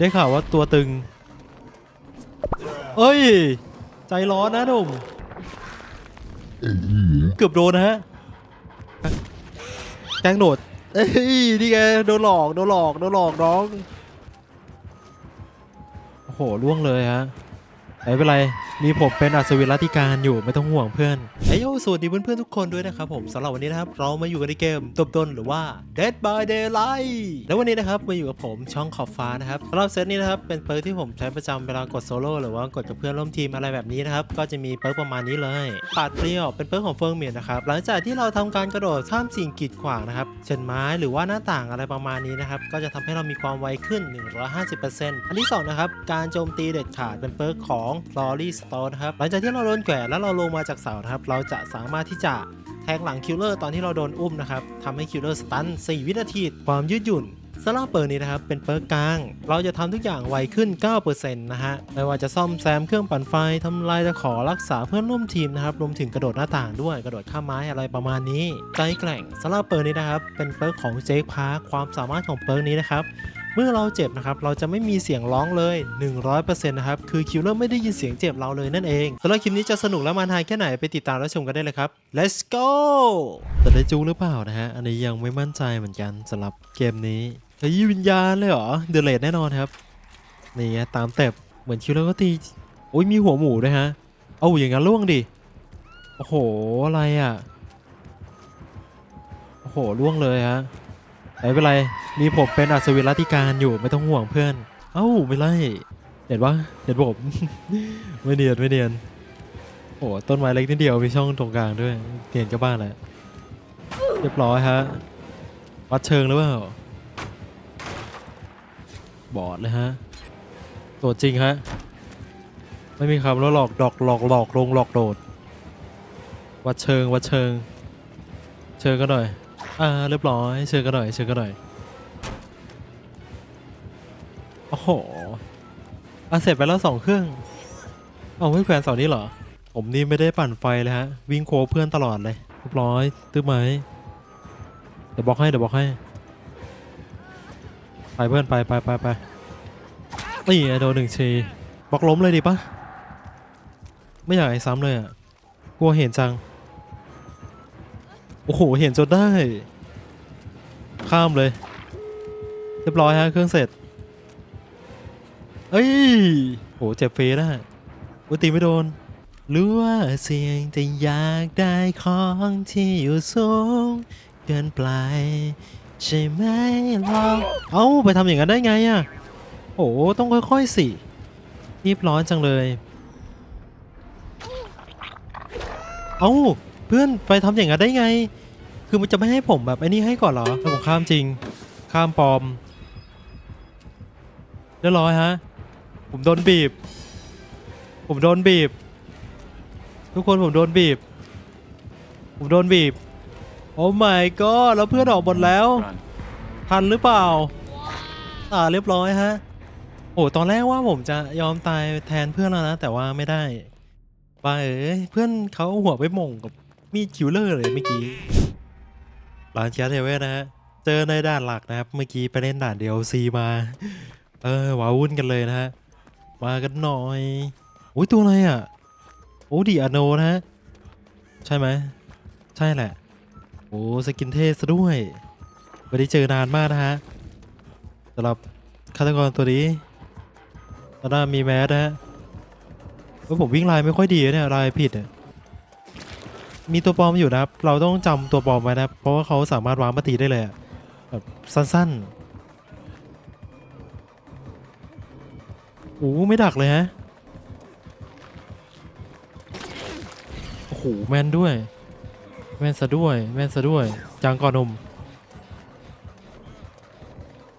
ได้ข่าวว่าตัวตึง เอ้ย ใจร้อนนะหนุ่มเกือบโดนนะฮะแกล้งโดดเอ้ยนี่ไงโดนหลอกโดนหลอกโดนหลอกน้องโอ้โหล่วงเลยฮะ ไม่เป็นไร มีผมเป็นอัศวินรัติการอยู่ไม่ต้องห่วงเพื่อนไอโยสวัสดีเพื่อนๆทุกคนด้วยนะครับผมสำหรับวันนี้นะครับ เรามาอยู่กันในเกมตบต้นหรือว่า Dead by Daylight แล้ววันนี้นะครับมาอยู่กับผมช่องขอบฟ้านะครับสำหรับเซตนี้นะครับเป็นเปิร์กที่ผมใช้ประจำเวลากดโซโล่หรือว่ากดกับเพื่อนร่วมทีมอะไรแบบนี้นะครับก็จะมีเปิร์กประมาณนี้เลยปาดเปรี้ยวเป็นเปิร์กของเฟิร์งเมียนนะครับหลังจากที่เราทำการกระโดดข้ามสิ่งกีดขวางนะครับเช่นไม้หรือว่าหน้าต่างอะไรประมาณนี้นะครับก็จะทำให้เรามีความไวขึ้น 150%อันที่สองนะครับการโจมตีเด็ดขาดเป็นเปิร์กของลอรี่สโตนครับหลังจากที่เราโดนแกว่แล้วเราลงมาจากเสานะครับเราจะสามารถที่จะแทงหลังคิลเลอร์ตอนที่เราโดนอุ้มนะครับทำให้คิลเลอร์สตัน4วินาทีความยืดหยุ่นสำหรับเปิร์นี้นะครับเป็นเปิร์กกลาง เราจะทำทุกอย่างไวขึ้น 9%นะฮะ ไม่ว่าจะซ่อมแซมเครื่องปั่นไฟทำลายตะขอรักษาเพื่อนร่วมทีมนะครับ รวมถึงกระโดดหน้าต่างด้วย กระโดดข้ามไม้อะไรประมาณนี้ ใจแกร่งสำหรับเปิร์นี้นะครับ เป็นเปิร์กของเจคพาร์คความสามารถของเปิร์กนี้นะครับ เมื่อเราเจ็บนะครับเราจะไม่มีเสียงร้องเลย 100%นะครับคือคิวเลอร์ไม่ได้ยินเสียงเจ็บเราเลยนั่นเองสำหรับคลิปนี้จะสนุกและมันหายแค่ไหนไปติดตามรับชมกันได้เลยครับ let's go แต่ได้จูหรือเปล่านะฮะอันนี้ยังไม่มั่นใจเหมือนกันสำหรับเกมนี้เฮ้วิญญาณเลยเหรอเดเลดแน่นอนครับนี่ไงตามเต็บเหมือนคิวเลอร์ก็ตีโอ้ยมีหัวหมูด้วยฮะเอาอย่างนั้นล่วงดิโอ้โหอะไรอะโอ้โหล่วงเลยฮะ ไม่เป็นไร มีผมเป็นอัศวินรัติการอยู่ไม่ต้องห่วงเพื่อน เอ้าไม่ไล่เห็นปะเห็นผมไม่เนียนไม่เนียนโอ้ต้นไม้เล็กนิดเดียวมีช่องตรงกลางด้วยเนียนก็บ้านแหละเรียบร้อยฮะวัดเชิงหรือเปล่าบอดเลยฮะตัวจริงฮะไม่มีคำว่าหลอกดอกหลอกหลอกลงหลอกโดดวัดเชิงวัดเชิง เชิงก็หน่อย อ่าเรียบร้อยเชิญกันหน่อยเชิญกันหน่อยโอ้โหอะเสร็จไปแล้วสองเครื่อง เอาไม่แขวนเสานี้เหรอ ผมนี่ไม่ได้ปั่นไฟเลยฮะ วิ่งโคเพื่อนตลอดเลยเรียบร้อยตื้อไหมเดี๋ยวบอกให้เดี๋ยวบอกให้ ไปเพื่อนไปไปไปไปนี่ไงโดนหนึ่งทีบอกล้มเลยดีปะไม่อยากให้ซ้ำเลยอะ กลัวเห็นจัง โอ้โห เห็นจนได้ ข้ามเลย เรียบร้อยฮะเครื่องเสร็จ เอ้ยโหเจ็บฟรีนะอุยตีไม่โดนรู้ว่าเสียงจะอยากได้ของที่อยู่สูงเกินปลายใช่ไหมลองเอ้าไปทำอย่างนั้นได้ไงอะ่ะโอ้ต้องค่อยๆสิรีบร้อนจังเลย เอ้าเพื่อนไปทำอย่างนั้นได้ไง คือมันจะไม่ให้ผมแบบไอ้นี่ให้ก่อนเหรอถ้าผมข้ามจริง ข้ามปลอมเรียบร้อยฮะ ผมโดนบีบ ผมโดนบีบ ทุกคนผมโดนบีบ ผมโดนบีบ โอ้ my god แล้วเพื่อนออกหมดแล้ว ทันหรือเปล่า อ่าเรียบร้อยฮะ โอ้ตอนแรกว่าผมจะยอมตายแทนเพื่อนแล้วนะ แต่ว่าไม่ได้ว่าเอ้ยเพื่อนเขาเอาหัวไปหม่งกับมีดคิวเลอร์เลยเมื่อกี้ ร้านแคสเทเวสนะฮะ เจอในด่านหลักนะครับ เมื่อกี้ไปเล่นด่านเดียวซีมา เออว้าวุ่นกันเลยนะฮะ มากันหน่อยโอ้ยตัวอะไรอะ โอ้ดีอโนนะฮะ ใช่ไหม ใช่แหละ โอ้สกินเทสซะด้วยไม่ได้เจอนานมากนะฮะสำหรับฆาตกรตัวนี้ตอนหน้ามีแมสนะฮะผมวิ่งลายไม่ค่อยดีเนี่ยลายผิดอะ มีตัวปลอมอยู่นะครับ เราต้องจำตัวปลอมไว้นะครับ เพราะว่าเขาสามารถวางปฏิได้เลยแบบสั้นๆโอ้ไม่ดักเลยฮะ โอ้โหแมนด้วย แมนซะด้วย แมนซะด้วย จางก่อนนม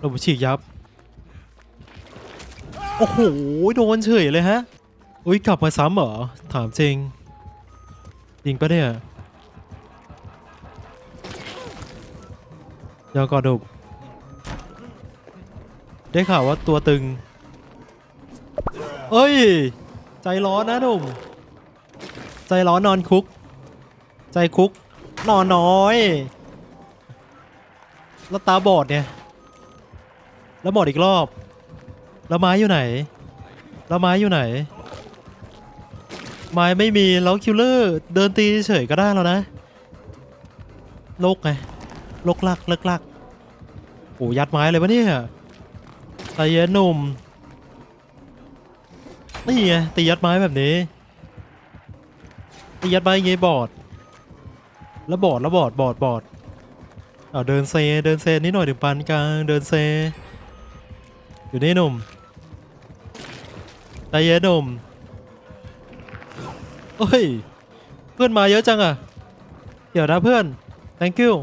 ระบบฉีกยับ โอ้โห โดนเฉยเลยฮะ อุ้ยกลับมาซ้ำเหรอ ถามจริง จริงปะเนี่ยยาวกอดุกได้ข่าวว่าตัวตึง เอ้ย ใจร้อนนะหนุ่ม ใจร้อนนอนคุก ใจคุกนอนน้อย แล้วตาบอดเนี่ย แล้วบอดอีกรอบ แล้วไม้อยู่ไหน แล้วไม้อยู่ไหน ไม้ไม่มีแล้วคิลเลอร์เดินตีเฉยก็ได้แล้วนะโลกไงโลกลักเลิกลักโอ้ยัดไม้เลยปะเนี่ยใจเย็นหนุ่มนี่ไงตียัดไม้แบบนี้ตียัดไม้อย่างงี้บอดแล้วบอดแล้วบอดบอดบอดอ้าเดินเซเดินเซนิดหน่อยถึงปานกลางเดินเซอยู่นี่หนุ่มใจเย็นหนุ่ม เฮ้ย เพื่อนมาเยอะจังอะเดี๋ยวนะเพื่อน thank you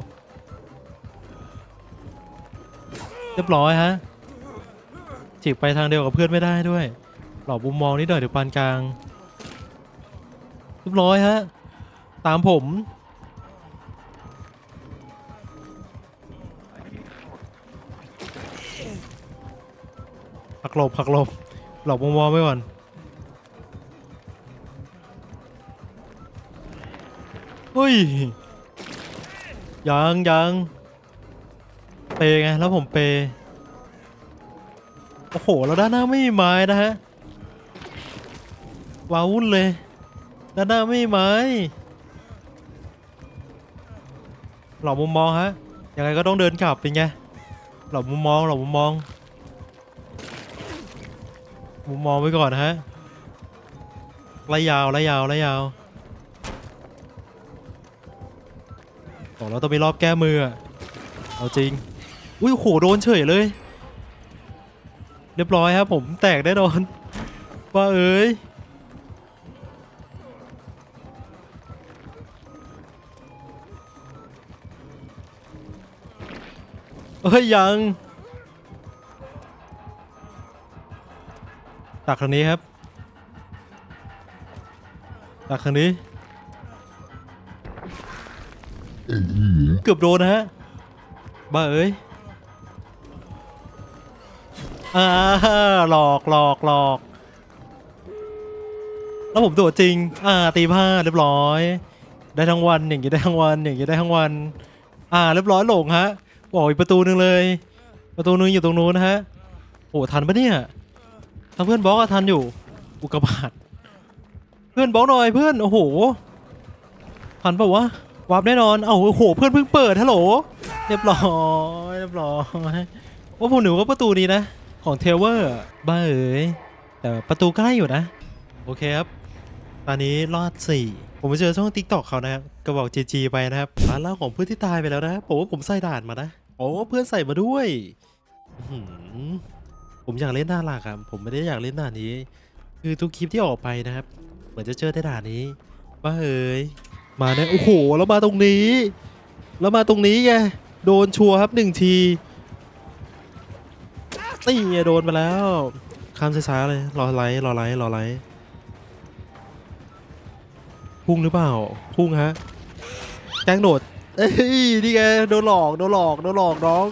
เรียบร้อยฮะฉีกไปทางเดียวกับเพื่อนไม่ได้ด้วย หลอกมุมมองนิดหน่อยถึงปานกลาง เรียบร้อยฮะ ตามผม หักหลบหักหลบหลบมุมมองไว้ก่อน ยยังยังเปไงแล้วผมเป โอ้โหแล้วด้านหน้าไม่มีไม้นะฮะว้าวุ่นเลย ด้านหน้าไม่มีไม้หลอกมุมมองฮะยังไงก็ต้องเดินกลับเป็นไงหลอกมุมมองหลอกมุมมอง มุมมองไว้ก่อนนะฮะไล่ยาวไล่ยาวไล่ยาว บอกแล้วต้องมีรอบแก้มืออะเอาจริง อุ้ยโอ้โหโดนเฉยเลย เรียบร้อยครับผมแตกแน่นอนว่าเอ้ยเอ้ยยังตักทางนี้ครับตักทางนี้ เกือบโดนนะฮะ บ้าเอ้ยอ่าหลอกหลอกหลอก แล้วผมตัวจริง อ่า ตีผ้าเรียบร้อย ได้ทั้งวันอย่างนี้ได้ทั้งวันอย่างนี้ได้ทั้งวัน อ่า เรียบร้อยหลงฮะ บอกอีกประตูหนึ่งเลย ประตูหนึงอยู่ตรงนู้นนะฮะ โอ้ทันปะเนี่ยถ้าเพื่อนบล็อกอะทันอยู่ อุกกาบาตเพื่อนบล็อกหน่อยเพื่อน โอ้โหทันปะวะ วาร์ปแน่นอน เอ้าโอ้โห เพื่อนเพิ่งเปิด ฮัลโหล เรียบร้อย เรียบร้อยว่าผมหนูว่าประตูนี้นะ ของเทเวอร์ บ้าเอ๋ย แต่ประตูใกล้อยู่นะ โอเคครับ ตอนนี้รอด 4 ผมไปเจอช่องทิกตอกเขานะครับก็บอก GG ไปนะครับร้านเล่าของเพื่อนที่ตายไปแล้วนะผมว่าผมใส่ด่านมานะ โอ้เพื่อนใส่มาด้วย ผมอยากเล่นด่านหลักครับผมไม่ได้อยากเล่นด่านนี้ คือทุกคลิปที่ออกไปนะครับ เหมือนจะเจอแต่ด่านนี้บ้าเอ๋ย มาเนี่ยโอ้โหแล้วมาตรงนี้ แล้วมาตรงนี้ไงโดนชัวครับหนึ่งทีนี่ไงโดนมาแล้วข้ามช้าๆเลยรอไลท์รอไลท์รอไลท์พุ่งหรือเปล่าพุ่งฮะแกล้งโดดเอ้ยนี่ไงโดนหลอกโดนหลอกโดนหลอกน้อง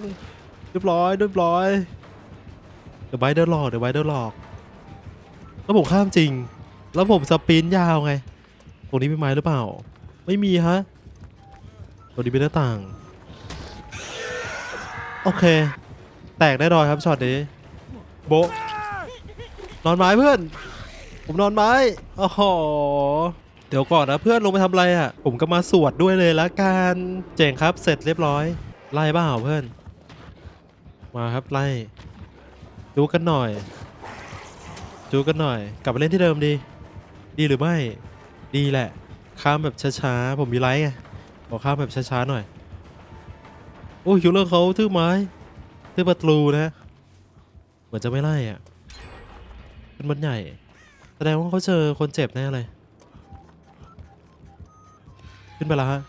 เรียบร้อยเรียบร้อยเดี๋ยวไบเดอร์หลอกเดี๋ยวไบเดอร์หลอกแล้วผมข้ามจริง แล้วผมสปินยาวไง ตรงนี้มีไม้หรือเปล่า ไม่มีฮะตัวนี้เป็นหน้าต่าง โอเค แตกแน่นอนครับช็อตนี้ โบะนอนไม้เพื่อน ผมนอนไม้โอ้โหเดี๋ยวก่อนนะเพื่อนลงไปทำอะไรอะ ผมก็มาสวดด้วยเลยละกันเจ๋งครับเสร็จเรียบร้อย ไล่บ้าเพื่อน มาครับไล่ ดูกันหน่อยดูกันหน่อย กลับมาเล่นที่เดิมดี ดีหรือไม่ ดีแหละ ข้ามแบบช้าๆ ผมมีไลท์ไงบอกข้ามแบบช้าๆหน่อย โอ้ยคิวเลอร์เขาทื่อไม้ทื่อประตูนะเหมือนจะไม่ไล่อะเป็นมันใหญ่ แสดงว่าเขาเจอคนเจ็บแน่เลย ขึ้นไปแล้วฮะ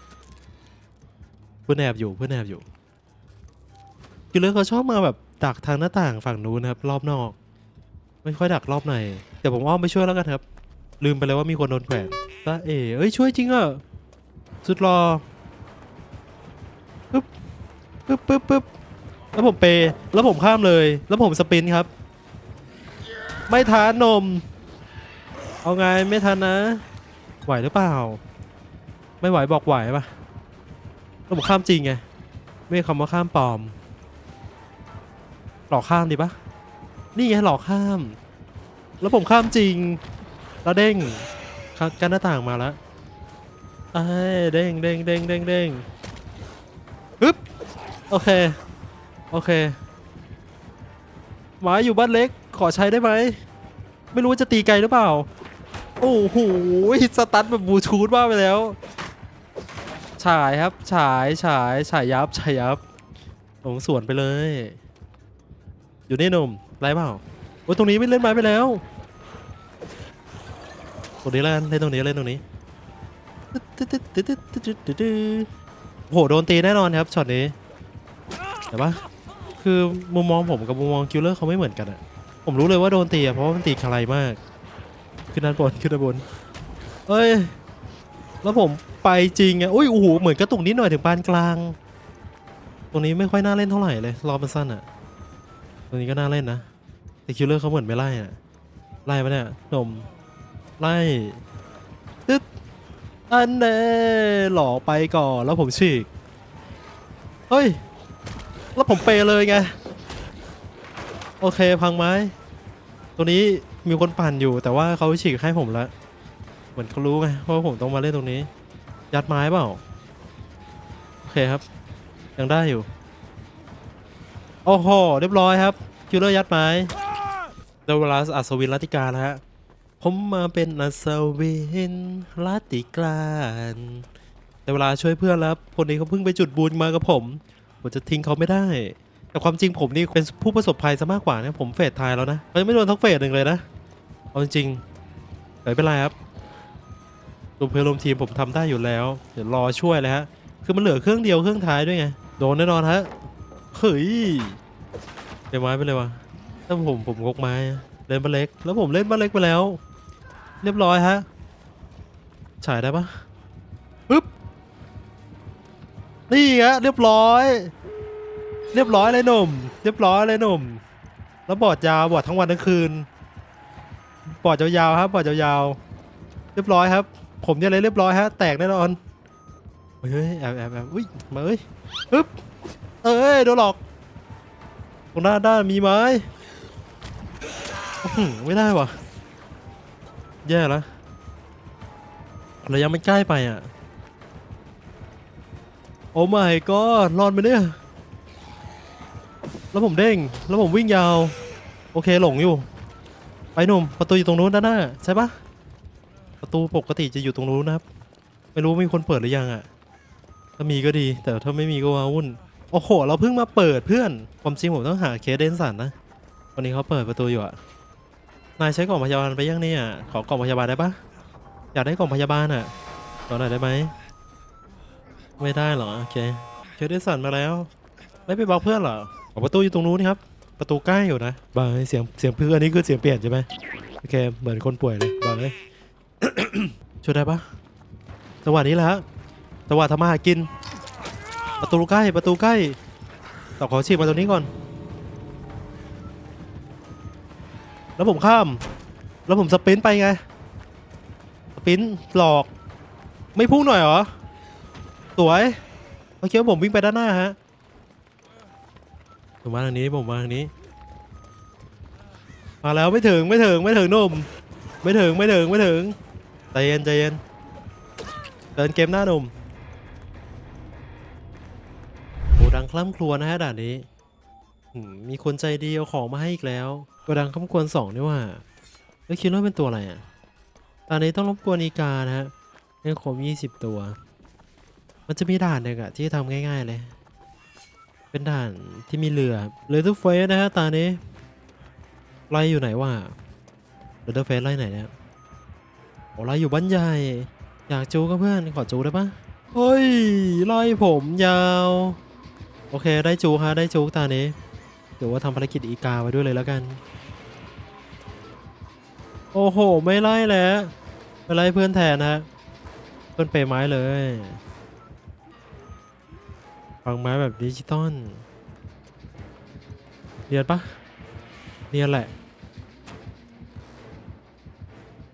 เพื่อนแอบอยู่เพื่อนแอบอยู่คือเรื่องเขาชอบมาแบบดักทางหน้าต่างฝั่งนู้นนะครับ รอบนอก ไม่ค่อยดักรอบในเดี๋ยวผมอ้อมไปช่วยแล้วกันครับ ลืมไปเลยว่ามีคนโดนแขวน ตาเอ๋เอ้ยช่วยจริงอะสุดรอปึ๊บปึ๊บปึ๊บปึ๊บแล้วผมเปย์แล้วผมข้ามเลย แล้วผมสปินครับ ไม่ทันนม เอาไงไม่ทันนะ ไหวหรือเปล่า ไม่ไหวบอกไหวปะแล้วผมข้ามจริงไง ไม่คำว่าข้ามปลอม หลอกข้ามดีปะนี่ไงหลอกข้าม แล้วผมข้ามจริง แล้วเด้ง กันหน้าต่างมาแล้วไอ้ยเด้งเด้งเด้งเด้งเด้งฮึบโอเค โอเค หมาอยู่บ้านเล็กขอใช้ได้ไหม ไม่รู้ว่าจะตีไกลหรือเปล่า โอ้โหสตันแบบบลูทูธว่าไปแล้ว ฉายครับ ฉายฉายฉายยับฉายยับผมสวนไปเลย อยู่นี่หนุ่มไรเปล่าโอ้ยตรงนี้ไม่เล่นไม้ไปแล้ว รงนี้แล้วกันเล่นตรงนี้เล่นตรงนี้โอ้โหโดนตีแน่นอนครับช็อตนี้แต่ว่าคือมุมมองผมกับมุมมองคิลเลอร์เขาไม่เหมือนกันอะผมรู้เลยว่าโดนตีอะเพราะามันตีไกลมาก ขึ้นด้านบนขึ้นด้านบนเอ้ยแล้วผมไปจริงอะอุ้ยโอ้โหเหมือนกระตุกนิดหน่อยถึงปานกลาง ตรงนี้ไม่ค่อยน่าเล่นเท่าไหร่เลยรอมันสั้นอะตรงนี้ก็น่าเล่นนะแต่คิลเลอร์เขาเหมือนไม่ไล่อะไล่ปะเนี่ยหนม ไล่ตึ๊ดอันเน่หล่อไปก่อนแล้วผมฉีก เฮ้ย แล้วผมเปย์เลยไง โอเคพังไม้ ตัวนี้มีคนปั่นอยู่แต่ว่าเขาฉีกให้ผมแล้วเหมือนเขารู้ไงว่าผมต้องมาเล่นตรงนี้ ยัดไม้เปล่า โอเคครับ ยังได้อยู่ โอ้โห เรียบร้อยครับคิวเลอร์ยัดไม้เดวลาอัศวินรัตติการแล้วฮะ ผมมาเป็นอัศวินรัตติการแต่เวลาช่วยเพื่อนแล้วคนนี้เขาเพิ่งไปจุดบุญมากับผม ผมจะทิ้งเขาไม่ได้ แต่ความจริงผมนี่เป็นผู้ประสบภัยซะมากกว่านะผมเฟสทายแล้วนะเขายังไม่โดนทั้งเฟสหนึ่งเลยนะ เอาจริงๆไม่เป็นไรครับรวมเพื่อนรวมทีมผมทำได้อยู่แล้ว เดี๋ยวรอช่วยเลยฮะ คือมันเหลือเครื่องเดียวเครื่องท้ายด้วยไง โดนแน่นอนฮะ เฮ้ยเดี๋ยวไม้ไปเลยวะถ้าผมผมงกไม้ เล่นบ้านเล็ก แล้วผมเล่นบ้านเล็กไปแล้ว เรียบร้อยฮะ ฉายได้ปะปึ๊บ นี่ฮะเรียบร้อย เรียบร้อยเลยหนุ่ม เรียบร้อยเลยหนุ่ม แล้วบอดยาวบอดทั้งวันทั้งคืน บอดยาวๆครับ บอดยาวๆ เรียบร้อยครับ ผมเนี่ยเลยเรียบร้อยฮะ แตกแน่นอน เฮ้ยแอบแอบแอบอุ้ย มาเอ้ยปึ๊บ เอ้ยโดนหลอก ตรงหน้าด้านมีไหมอื้อหือไม่ได้ว่ะ แย่แล้วระยะมันใกล้ไปอะ โอ้ไม่ก็รอดไหมเนี่ย แล้วผมเด้ง แล้วผมวิ่งยาว โอเคหลงอยู่ ไปหนุ่ม ประตูอยู่ตรงนู้นด้านหน้าใช่ปะประตูปกติจะอยู่ตรงนู้นนะครับ ไม่รู้มีคนเปิดหรือยังอะ ถ้ามีก็ดี แต่ถ้าไม่มีก็ว้าวุ่น โอ้โห เราเพิ่งมาเปิดเพื่อน ความจริงผมต้องหาเคเดนสันนะ วันนี้เขาเปิดประตูอยู่อะ นายใช้กล่องพยาบาลไปยังเนี่ยขอกล่องพยาบาลได้ปะอยากได้กล่องพยาบาลอะขอหน่อยได้ไหมไม่ได้หรอโอเคเคสเดนสันมาแล้ว ไม่ไปบอกเพื่อนหรอประตูอยู่ตรงนู้นครับประตูใกล้อยู่นะบายเสียงเสียงเพื่อนนี่คือเสียงเปลี่ยนใช่ไหมโอเคเหมือนคนป่วยเลยบายช่วยได้ปะจังหวะนี้แหละฮะจังหวะทำมาหากิน ประตูใกล้ประตูใกล้ต่อขอฉีกมาตรงนี้ก่อน แล้วผมข้าม แล้วผมสปรินต์ไปไง สปรินต์หลอก ไม่พุ่งหน่อยเหรอ สวยโอเคผมวิ่งไปด้านหน้าฮะ ผมมาทางนี้ผมมาทางนี้ มาแล้วไม่ถึงไม่ถึงไม่ถึงนุ่ม ไม่ถึงไม่ถึงไม่ถึงใจเย็นใจเย็นเดินเกมหน้าหนุ่มโอ้ดังคล่ำครวญนะฮะด่านนี้ มีคนใจดีเอาของมาให้อีกแล้วโกดังคำควญสองนี่ว่าแล้วคิดว่าเป็นตัวอะไรอะ ตอนนี้ต้องรบกวนอีกานะฮะให้ครบ20ตัว มันจะมีด่านหนึ่งอะที่ทำง่าย ๆเลย เป็นด่านที่มีเรือเรือทุกเฟสนะฮะตานี้ไล่อยู่ไหนวะเรือทุกเฟสไล่ไหนเนี่ยโอ้ไล่อยู่บ้านใหญ่ อยากจูกับเพื่อนขอจูได้ปะเฮ้ยไล่ผมยาว โอเคได้จูฮะได้จูตานี้ เดี๋ยวว่าทำภารกิจอีกาไว้ด้วยเลยแล้วกัน โอ้โห ไม่ไล่แล้วไปไล่เพื่อนแทนฮะเพื่อนเปย์ไม้เลยฟังไม้แบบดิจิตอลเนียนปะเนียนแหละ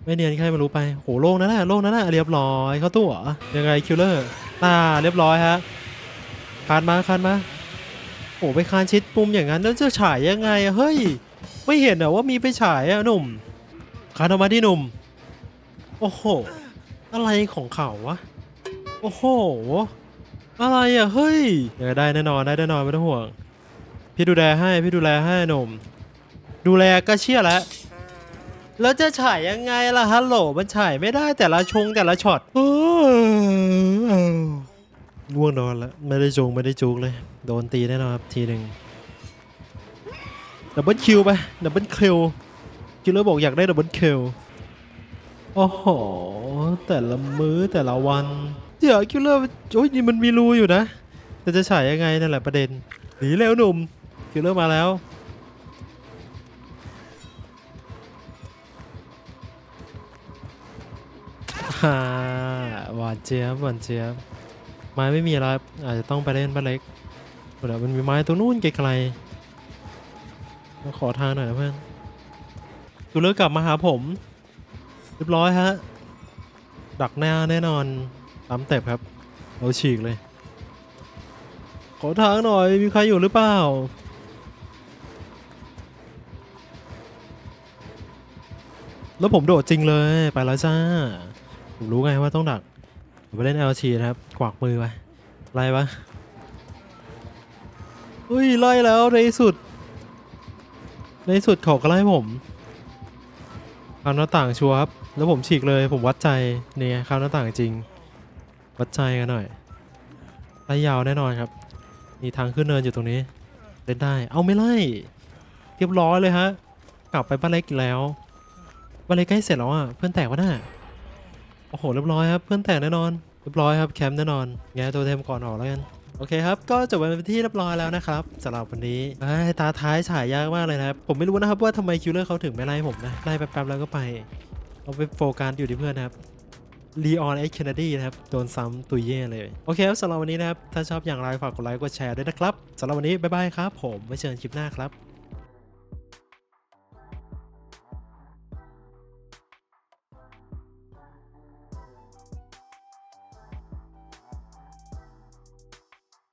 ไม่เนียนใครไม่รู้ไปโหโล่งนั่นแหละโล่งนั่นแหละเรียบร้อยเขาตัวยังไงคิลเลอร์ตาเรียบร้อยฮะคานมาคานมา โอ้ไปคานชิดปุ่มอย่างนั้นแล้วจะฉายยังไงอะเฮ้ยไม่เห็นเหรอว่ามีไฟฉายอะหนุ่มคานออกมาที่หนุ่ม โอ้โห อะไรของเขาวะ โอ้โห อะไรอะเฮ้ยยังได้แน่นอนได้แน่นอนไม่ต้องห่วง พี่ดูแลให้พี่ดูแลให้หนุ่ม ดูแลก็เชื่อแล้วแล้วจะฉายยังไงล่ะฮัลโหลมันฉายไม่ได้แต่ละชงแต่ละช็อตออง่วงนอนแล้วไม่ได้จงไม่ได้จุกเลย โดนตีแน่นอนครับทีหนึ่งดับเบิลคิวไปดับเบิลคิวคิลเลอร์บอกอยากได้ดับเบิลคิวโอ้โห แต่ละมื้อแต่ละวันเดี๋ยวคิลเลอร์โอ้ยนี่มันมีรูอยู่นะ แต่จะฉายยังไงนั่นแหละประเด็นหนีเร็วหนุ่มคิลเลอร์มาแล้วฮ่าหวานเจี๊ยบหวานเจี๊ยบไม้ไม่มีแล้วครับอาจจะต้องไปเล่นบ้านเล็ก เดี๋ยวมันมีไม้ตรงนู้นไกลๆมาขอทางหน่อยนะเพื่อนดูเลิกกลับมาหาผม เรียบร้อยฮะ ดักหน้าแน่นอนตามเต็บครับ เราฉีกเลย ขอทางหน่อย มีใครอยู่หรือเปล่าแล้วผมโดดจริงเลย ไปแล้วจ้า ผมรู้ไงว่าต้องดัก ผมไปเล่น LT นะครับ กวักมือไปไล่ปะ เฮ้ยไล่แล้วในสุด ในสุดเขาก็ไล่ผมข้ามหน้าต่างชัวร์ครับ แล้วผมฉีกเลยผมวัดใจเนี่ยข้ามหน้าต่างจริง วัดใจกันหน่อยไล่ยาวแน่นอนครับ มีทางขึ้นเนินอยู่ตรงนี้ เล่นได้ เอาไม่ไล่เรียบร้อยเลยฮะ กลับไปบ้านเล็กแล้วบ้านเล็กใกล้เสร็จแล้วอะเพื่อนแตกวะน่ะโอ้โหเรียบร้อยครับเพื่อนแตกแน่นอนเรียบร้อยครับแคมป์แน่นอนแงะตัวเทมก่อนออกแล้วกัน โอเคครับ ก็จบไปเป็นที่เรียบร้อยแล้วนะครับสำหรับวันนี้ตาท้ายฉายยากมากเลยนะครับ ผมไม่รู้นะครับว่าทำไมคิวเลอร์เขาถึงไม่ไล่ผมนะ ไล่แป๊บๆแล้วก็ไป เอาไปโฟกัสอยู่ที่เพื่อนนะครับลีออนเอ็กเคนเนดีนะครับ โดนซ้ำตุยเย่เลย โอเคครับสำหรับวันนี้นะครับ ถ้าชอบอย่างไรฝากกดไลค์กดแชร์ด้วยนะครับสำหรับวันนี้ บ๊ายบายครับผมไว้เจอกันคลิปหน้าครับ